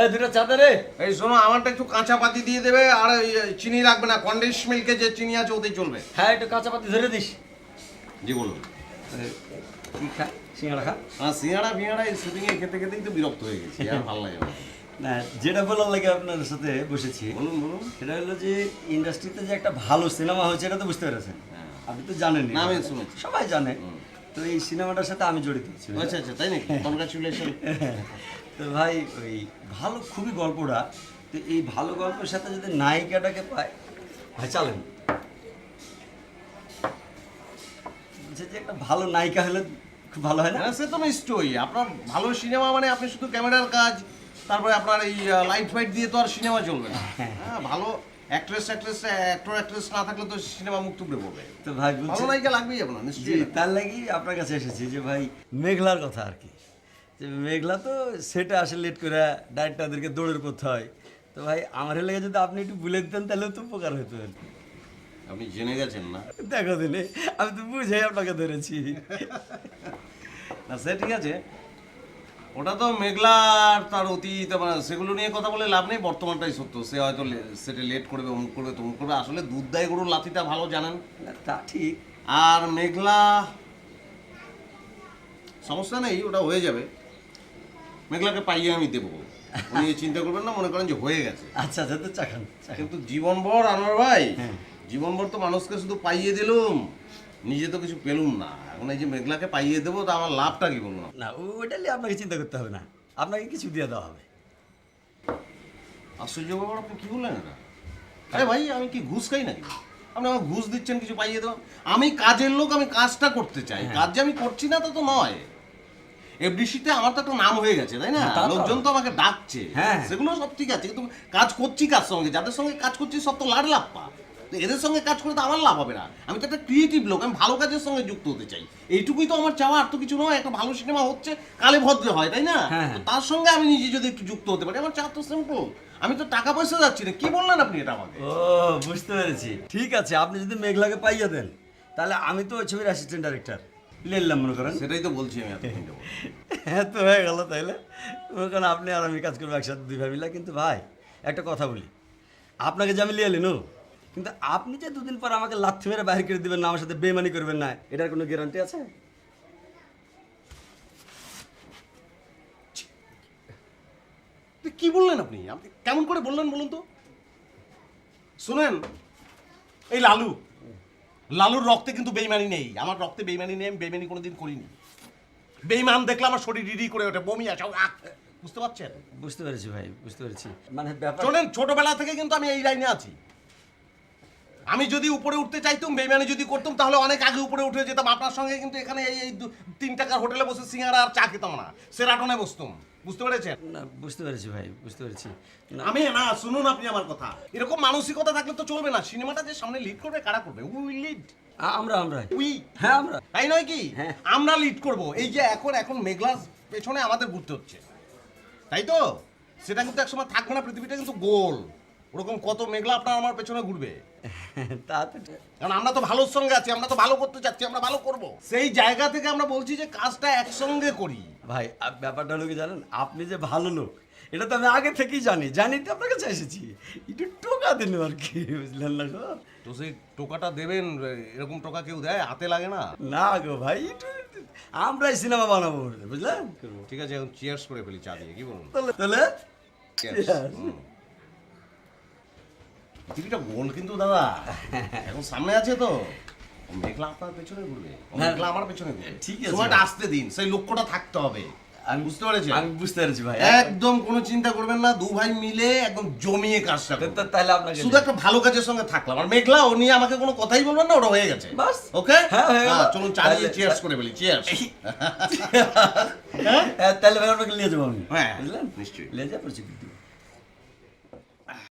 এই দুটো চাঁদা রে। এই শোনো আমারটা একটু কাঁচা পাতি দিয়ে দেবে আর চিনি রাখবে না কন্ডেন্স মিল্কে যে চিনি আছে ওতেই চলবে। হ্যাঁ একটু কাঁচা পাতি ধরে দিস। জি বলুন। কি খা সিঙ্গাড়া খা। আর সিঙ্গাড়া ফিঙ্গাড়া এই শুটিংয়ে খেতে খেতেই তো বিরক্ত হয়ে গেছি আর ভালো লাগে না। না যেটা বলার লাগে আপনার সাথে বসেছি বলুন বলুন। সেটা হলো যে ইন্ডাস্ট্রিতে যে একটা ভালো সিনেমা হয়েছে এটা তো বুঝতে পেরেছেন। আপনি তো জানেন না, আমি শুনেছি। সবাই জানে। তো এই সিনেমাটার সাথে আমি জড়িত আচ্ছা আচ্ছা তাই নাকি? কনগ্রাচুলেশন তো ভাই ওই ভালো খুবই গল্পটা তো এই ভালো গল্পের সাথে যদি নায়িকাটাকে পায় ভাই চালেন। যে একটা ভালো নায়িকা হলে খুব ভালো হয় না? হ্যাঁ সে তো নিশ্চয়ই। আপনার ভালো সিনেমা মানে আপনি শুধু ক্যামেরার কাজ তারপরে আপনার এই লাইট ফাইট দিয়ে তো আর সিনেমা চলবে না। হ্যাঁ ভালো অ্যাক্ট্রেস অ্যাক্ট্রেস অ্যাক্টর অ্যাক্ট্রেস না থাকলে তো সিনেমা মুখ টুকরে পড়বে। তো ভাই ভালো নায়িকা লাগবেই আপনার নিশ্চয়ই তার লাগি আপনার কাছে এসেছি যে ভাই মেঘলার কথা আর কি। যে মেঘলা তো সেটা আসে লেট করে ডাইরেক্টরদেরকে দৌড়ের পথে হয়। তো ভাই আমার লেগে যদি আপনি একটু বলে দিতেন তাহলে তো উপকার হতো আর কি। আপনি জেনে গেছেন না? দেখো দিলে আমি তো বুঝাই আপনাকে ধরেছি। না সে ঠিক আছে। ওটা তো মেঘলার তার অতীত মানে সেগুলো নিয়ে কথা বলে লাভ নেই বর্তমানটাই সত্য। সে হয়তো সেটা লেট করবে অমুক করবে তমুক করবে আসলে দুধ দেয় গরুর লাথিটা ভালো জানেন। তা ঠিক। আর মেঘলা সমস্যা নেই ওটা হয়ে যাবে। মেঘলাকে পাইয়ে আমি দেবো। উনি চিন্তা করবেন না মনে করেন যে হয়ে গেছে। আচ্ছা আচ্ছা তো চাখান চাখান। কিন্তু জীবনভর আনোয়ার ভাই হ্যাঁ। জীবনভর তো মানুষকে শুধু পাইয়ে দিলুম। নিজে তো কিছু পেলুম না। এখন এই যে মেঘলাকে পাইয়ে দেবো তা আমার লাভটা কি বলুন? না ওইটা নিয়ে আপনাকে চিন্তা করতে হবে না। আপনাকে কিছু দিয়ে দেওয়া হবে। আশ্চর্য ব্যাপার আপনি কি বললেন এটা? আরে ভাই আমি কি ঘুষ খাই নাকি? আপনি আমার ঘুষ দিচ্ছেন কিছু পাইয়ে দেবেন আমি কাজের লোক আমি কাজটা করতে চাই। হ্যাঁ। কাজ যে আমি করছি না তা তো নয়। এফডিসিতে আমার তো একটা নাম হয়ে গেছে তাই না? হ্যাঁ। লোকজন তো আমাকে ডাকছে। হ্যাঁ। সেগুলো সব ঠিক আছে কিন্তু কাজ করছি কার সঙ্গে? যাদের সঙ্গে কাজ করছি সব তো লাড় লাভ পা তো এদের সঙ্গে কাজ করে তো আমার লাভ হবে না। আমি তো একটা ক্রিয়েটিভ লোক আমি ভালো কাজের সঙ্গে যুক্ত হতে চাই। এইটুকুই তো আমার চাওয়া আর তো কিছু নয় একটা ভালো সিনেমা হচ্ছে কালে ভদ্রে হয় তাই না? হ্যাঁ, হ্যাঁ। তার সঙ্গে আমি নিজে যদি একটু যুক্ত হতে পারি আমার চাওয়া তো সিম্পল আমি তো টাকা পয়সা যাচ্ছি না কি বললেন আপনি এটা আমাকে? ও বুঝতে পেরেছি। ঠিক আছে আপনি যদি মেঘলাকে পাইয়ে দেন তাহলে আমি তো ওই ছবির অ্যাসিস্ট্যান্ট ডাইরেক্টর লেলাম মনে করেন? সেটাই তো বলছি আমি হ্যাঁ তো হয়ে গেল তাইলে। ওখানে আপনি আর আমি কাজ করব একসাথে দুই ভাই মিলে কিন্তু ভাই একটা কথা বলি। আপনাকে যে আমি লিয়ে এলিনো কিন্তু আপনি যে দুদিন পর আমাকে লাথি মেরে বাইরে করে দিবেন না আমার সাথে বেমানি করবেন না এটার কোনো গ্যারান্টি আছে? কি বললেন আপনি? আপনি কেমন করে বললেন বলুন তো? শুনেন এই লালু লালুর রক্তে কিন্তু বেইমানি নেই। আমার রক্তে বেইমানি নেই আমি বেইমানি কোনোদিন করিনি। বেইমান দেখলে আমার শরীর রিডি করে ওঠে বমি আসে বুঝতে পারছেন? বুঝতে পেরেছি ভাই বুঝতে পেরেছি। মানে ব্যাপার শোনেন ছোটবেলা থেকে কিন্তু আমি এই লাইনে আছি। আমি যদি উপরে উঠতে চাইতাম বেইমানি যদি করতাম তাহলে অনেক আগে উপরে উঠে যেতাম। আপনার সঙ্গে কিন্তু এখানে এই এই দু- তিন টাকার হোটেলে বসে সিঙ্গারা আর চা খেতাম না। সেরাটনে বসতাম। বুঝতে পেরেছেন? না বুঝতে পেরেছি ভাই বুঝতে পেরেছি। না। আমি না শুনুন আপনি আমার কথা। এরকম মানসিকতা থাকলে তো চলবে না। সিনেমাটা যে সামনে লিড করবে কারা করবে? উই লিড আ- আমরা আমরা। উই হ্যাঁ আমরা। তাই নয় কি? হ্যাঁ। আমরা লিড করব। এই যে এখন এখন মেঘলার পেছনে আমাদের ঘুরতে হচ্ছে। তাই তো? সেটা কিন্তু একসময় থাকবে না পৃথিবীটা কিন্তু গোল। ওরকম কত মেঘলা আপনার আমার পেছনে ঘুরবে। তা তো ঠিক। কারণ আমরা তো ভালোর সঙ্গে আছি আমরা তো ভালো করতে চাচ্ছি আমরা ভালো করব। সেই জায়গা থেকে আমরা বলছি যে কাজটা একসঙ্গে করি। ভাই ব্যাপারটা হলো কি জানেন? আপনি যে ভালো লোক এটা তো আমি আগে থেকেই জানি জানি তো আপনার কাছে এসেছি। একটু টোকা দিন আর কি বুঝলেন না গো? তো সেই টোকাটা দেবেন এরকম টোকা কেউ দেয়? হাতে লাগে না? না গো ভাই একটু আমরাই সিনেমা বানাবো বুঝলেন? ঠিক আছে এখন চিয়ার্স করে ফেলি চা দিয়ে কি বলুন? তাহলে তাহলে? Cheers. হুম। পৃথিবীটা গোল কিন্তু দাদা। এখন সামনে আছে তো। মেঘলা আপনার পেছনে ঘুরবে। হ্যাঁ। মেঘলা আমার পেছনে ঘুরবে। ঠিক আছে। সময়টা আসতে দিন সেই লক্ষ্যটা থাকতে হবে। আমি বুঝতে পেরেছেন? আমি বুঝতে পেরেছি ভাই। একদম কোনো চিন্তা করবেন না দু ভাই মিলে একদম জমিয়ে কাজটা তাহলে আপনাকে শুধু একটা ভালো কাজের সঙ্গে থাকলাম। আর মেঘলা ও নিয়ে আমাকে কোনো কথাই বলবেন না ওটা হয়ে গেছে। বাস। ওকে? হ্যাঁ, হয়ে। চলুন চালিয়ে চিয়ার্স করে চিয়ার্স হ্যাঁ, তাহলে ভাই আপনাকে নিয়ে যাব আমি। হ্যাঁ, বুঝলেন? নিশ্চয়ই। নিয়ে যাব